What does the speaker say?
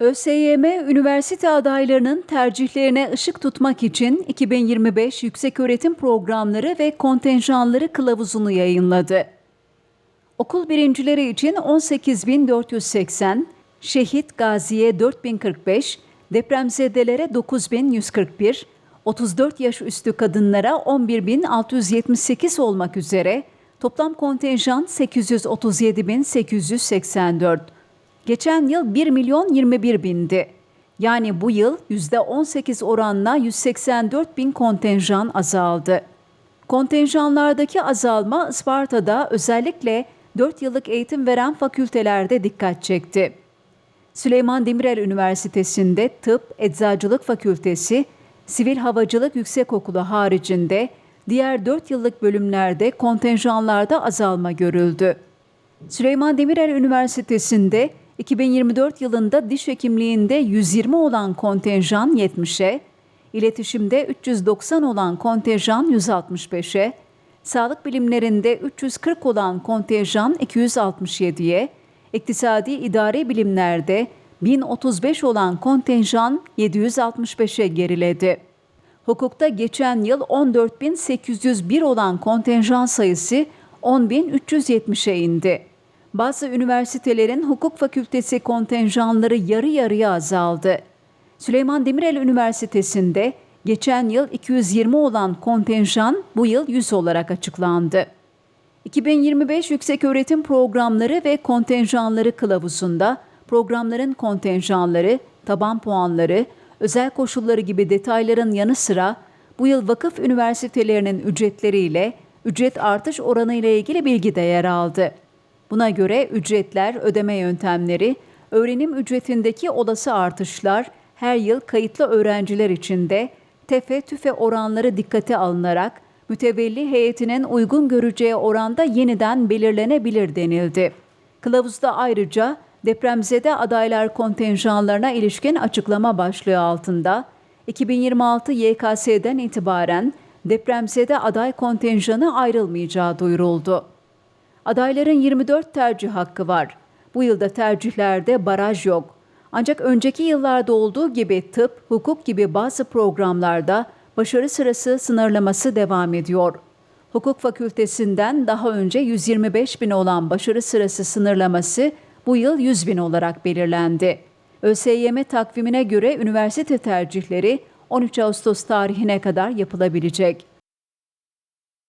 ÖSYM, üniversite adaylarının tercihlerine ışık tutmak için 2025 Yükseköğretim Programları ve Kontenjanları kılavuzunu yayınladı. Okul birincileri için 18.480, şehit gaziye 4045, depremzedelere 9141, 34 yaş üstü kadınlara 11.678 olmak üzere toplam kontenjan 837.884. Geçen yıl 1 milyon 21 bindi. Yani bu yıl %18 oranla 184 bin kontenjan azaldı. Kontenjanlardaki azalma Isparta'da özellikle 4 yıllık eğitim veren fakültelerde dikkat çekti. Süleyman Demirel Üniversitesi'nde Tıp, Eczacılık Fakültesi, Sivil Havacılık Yüksekokulu haricinde diğer 4 yıllık bölümlerde kontenjanlarda azalma görüldü. Süleyman Demirel Üniversitesi'nde 2024 yılında diş hekimliğinde 120 olan kontenjan 70'e, iletişimde 390 olan kontenjan 165'e, sağlık bilimlerinde 340 olan kontenjan 267'ye, iktisadi idari bilimlerde 1035 olan kontenjan 765'e geriledi. Hukukta geçen yıl 14.801 olan kontenjan sayısı 10.370'e indi. Bazı üniversitelerin hukuk fakültesi kontenjanları yarı yarıya azaldı. Süleyman Demirel Üniversitesi'nde geçen yıl 220 olan kontenjan bu yıl 100 olarak açıklandı. 2025 Yükseköğretim Programları ve Kontenjanları kılavuzunda programların kontenjanları, taban puanları, özel koşulları gibi detayların yanı sıra bu yıl vakıf üniversitelerinin ücretleriyle ücret artış oranı ile ilgili bilgi de yer aldı. Buna göre ücretler, ödeme yöntemleri, öğrenim ücretindeki olası artışlar her yıl kayıtlı öğrenciler için de tefe tüfe oranları dikkate alınarak mütevelli heyetinin uygun göreceği oranda yeniden belirlenebilir denildi. Kılavuzda ayrıca depremzede adaylar kontenjanlarına ilişkin açıklama başlığı altında 2026 YKS'den itibaren depremzede aday kontenjanı ayrılmayacağı duyuruldu. Adayların 24 tercih hakkı var. Bu yılda tercihlerde baraj yok. Ancak önceki yıllarda olduğu gibi tıp, hukuk gibi bazı programlarda başarı sırası sınırlaması devam ediyor. Hukuk fakültesinden daha önce 125 bin olan başarı sırası sınırlaması bu yıl 100 bin olarak belirlendi. ÖSYM takvimine göre üniversite tercihleri 13 Ağustos tarihine kadar yapılabilecek.